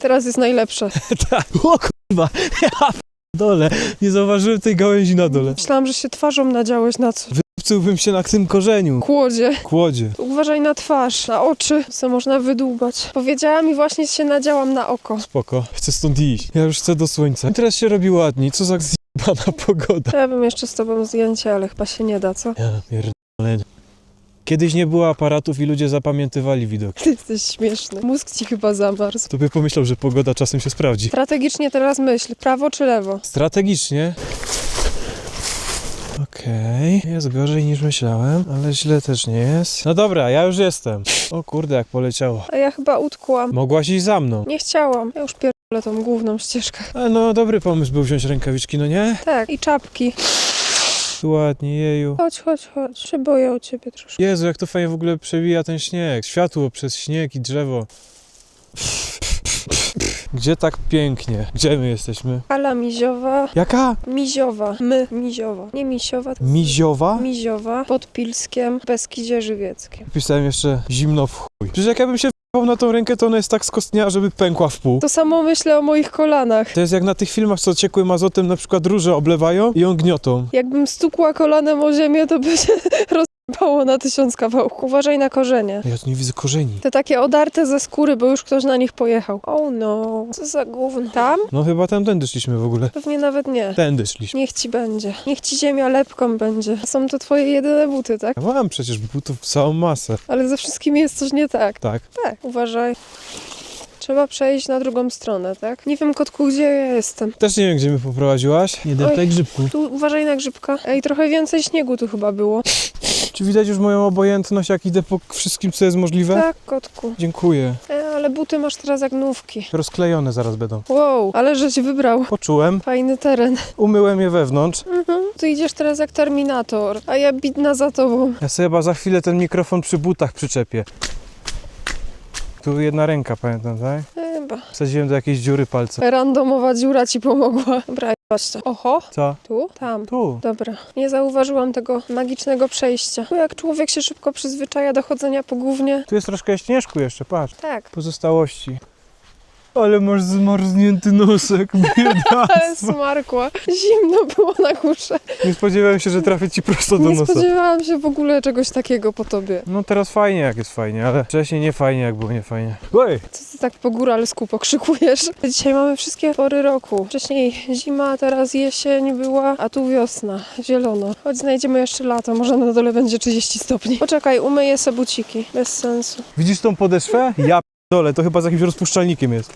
Teraz jest najlepsze. tak. O kurwa, ja dole. Nie zauważyłem tej gałęzi na dole. Myślałam, że się twarzą nadziałeś na co? Wypcyłbym się na tym korzeniu. Kłodzie. Kłodzie. Uważaj na twarz, na oczy, co można wydłubać. Powiedziałam i właśnie się nadziałam na oko. Spoko. Chcę stąd iść. Ja już chcę do słońca. Teraz się robi ładniej. Co za zjebana pogoda. Ja bym jeszcze z tobą zdjęcie, ale chyba się nie da, co? Ja pierdolę. Kiedyś nie było aparatów i ludzie zapamiętywali widok. Ty jesteś śmieszny. Mózg ci chyba zamarzł. To by pomyślał, że pogoda czasem się sprawdzi. Strategicznie teraz myśl, prawo czy lewo? Strategicznie. Okej, jest gorzej niż myślałem, ale źle też nie jest. No dobra, ja już jestem. O kurde, jak poleciało. A ja chyba utkłam. Mogłaś iść za mną. Nie chciałam. Ja już pierdolę tą główną ścieżkę. A no, dobry pomysł był wziąć rękawiczki, no nie? Tak, i czapki. Ładnie, jeju. Chodź, chodź, chodź. Się boję o ciebie troszkę. Jezu, jak to fajnie w ogóle przebija ten śnieg. Światło przez śnieg i drzewo. Gdzie tak pięknie? Gdzie my jesteśmy? Ala Miziowa. Jaka? Miziowa. My. Miziowa. Nie Misiowa. tylko Miziowa? Miziowa. Pod Pilskiem. Beskidzie Żywieckim. Pisałem jeszcze zimno w chuj. Przecież jak ja bym się w***ał na tą rękę, to ona jest tak skostniała, żeby pękła w pół. To samo myślę o moich kolanach. To jest jak na tych filmach, co ciekłym azotem na przykład róże oblewają i ją gniotą. Jakbym stukła kolanem o ziemię, to by się rozpało na tysiąc kawałków. Uważaj na korzenie. Ja tu nie widzę korzeni. Te takie odarte ze skóry, bo już ktoś na nich pojechał. Oh no, co za gówno. Tam? No chyba tamtędy szliśmy w ogóle. Pewnie nawet nie. Tędy szliśmy. Niech ci będzie. Niech ci ziemia lepką będzie. Są to twoje jedyne buty, tak? Ja mam przecież butów całą masę. Ale ze wszystkimi jest coś nie tak. Tak. Tak, uważaj. Trzeba przejść na drugą stronę, tak? Nie wiem, kotku, gdzie ja jestem. Też nie wiem, gdzie mnie poprowadziłaś. Nie Oj. deptaj grzybku. Tu uważaj na grzybka. Ej, trochę więcej śniegu tu chyba było. Czy widać już moją obojętność, jak idę po wszystkim, co jest możliwe? Tak, kotku. Dziękuję. E, ale buty masz teraz jak nówki. Rozklejone zaraz będą. Wow, ale żeś wybrał. Poczułem, Fajny teren. umyłem je wewnątrz. Mhm. Ty idziesz teraz jak Terminator, a ja bidna za tobą. Ja sobie chyba za chwilę ten mikrofon przy butach przyczepię. Tu jedna ręka, pamiętam, tak? Chyba. Wsadziłem do jakiejś dziury palce. Randomowa dziura ci pomogła. Dobra, chodź to. Oho, Co? tu? Tam. Tu. Dobra, nie zauważyłam tego magicznego przejścia. Tu jak człowiek się szybko przyzwyczaja do chodzenia po gównie. Tu jest troszkę śnieżku jeszcze, patrz. Tak. Pozostałości. Ale masz zmarznięty nosek, Ale biedactwo. smarkła. Zimno było na górze. Nie spodziewałem się, że trafię ci prosto do Nie nosa. spodziewałam się w ogóle czegoś takiego po tobie. No teraz fajnie, jak jest fajnie, ale wcześniej nie fajnie, jak było nie fajnie. Oj! Co ty tak po góralsku pokrzykujesz? Dzisiaj mamy wszystkie pory roku. Wcześniej zima, teraz jesień była, a tu wiosna, zielono. Choć znajdziemy jeszcze lato, może na dole będzie 30 stopni. Poczekaj, umyję sobie buciki. Bez sensu. Widzisz tą podeszwę? Ja dole, to chyba z jakimś rozpuszczalnikiem jest.